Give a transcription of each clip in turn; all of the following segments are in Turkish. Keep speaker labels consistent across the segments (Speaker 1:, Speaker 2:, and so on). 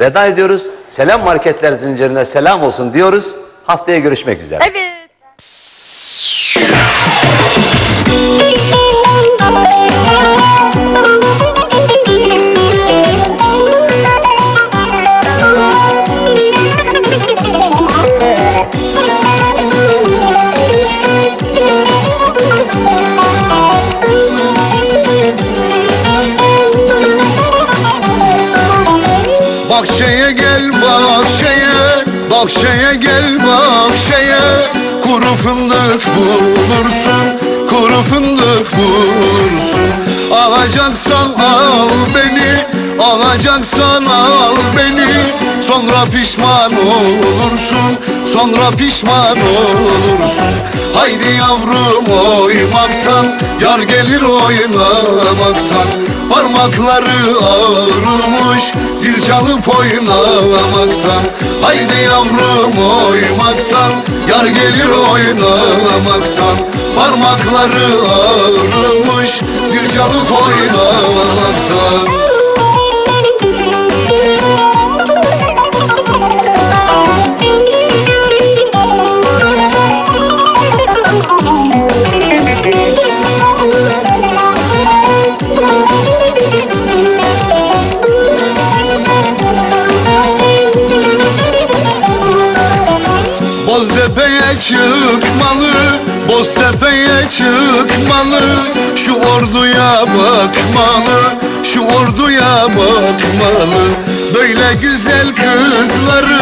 Speaker 1: veda ediyoruz. Selam marketler zincirine selam olsun diyoruz. Haftaya görüşmek üzere.
Speaker 2: Evet.
Speaker 3: Bahçeye gel bahçeye Bahçeye gel bahçeye. Kuru fındık bulursun Kuru fındık bulursun. Alacaksan al beni Alacaksan al beni. Sonra pişman olursun Sonra pişman olursun. Haydi yavrum oymaktan Yar gelir oynamaktan Parmakları ağrımış Zil çalıp oynamaktan Haydi yavrum oymaktan Yar gelir oynamaktan Parmakları ağrımış Zil çalıp oynamaktan Boztepe'ye çıkmalı Boztepe'ye çıkmalı. Şu orduya bakmalı Şu orduya bakmalı. Böyle güzel kızları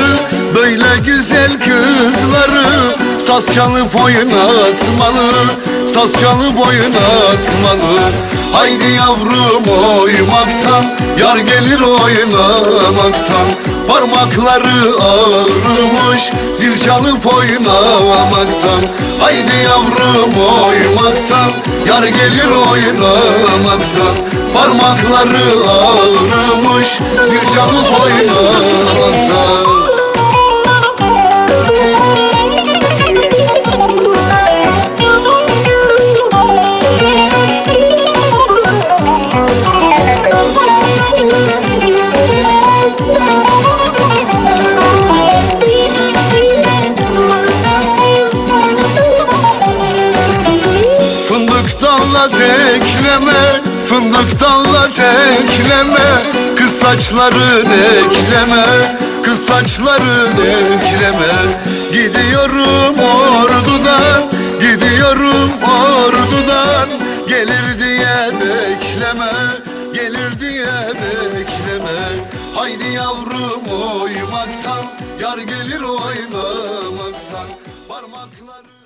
Speaker 3: Böyle güzel kızları. Saz çalıp oynatmalı Saz çalıp oynatmalı. Haydi yavrum oymaktan Yar gelir oynamaktan Parmakları ağrımış Zil çalıp oynamaktan Haydi yavrum oymaktan Yar gelir oynamaktan Parmakları ağrımış Zil çalıp oynamaktan dalla tekleme Fındık dalla tekleme Kız saçların ekleme Kız saçların ekleme. Gidiyorum ordudan Gidiyorum ordudan Gelir diye bekleme Gelir diye bekleme. Haydi yavrum oymaktan Yar gelir oynamaktan Parmakları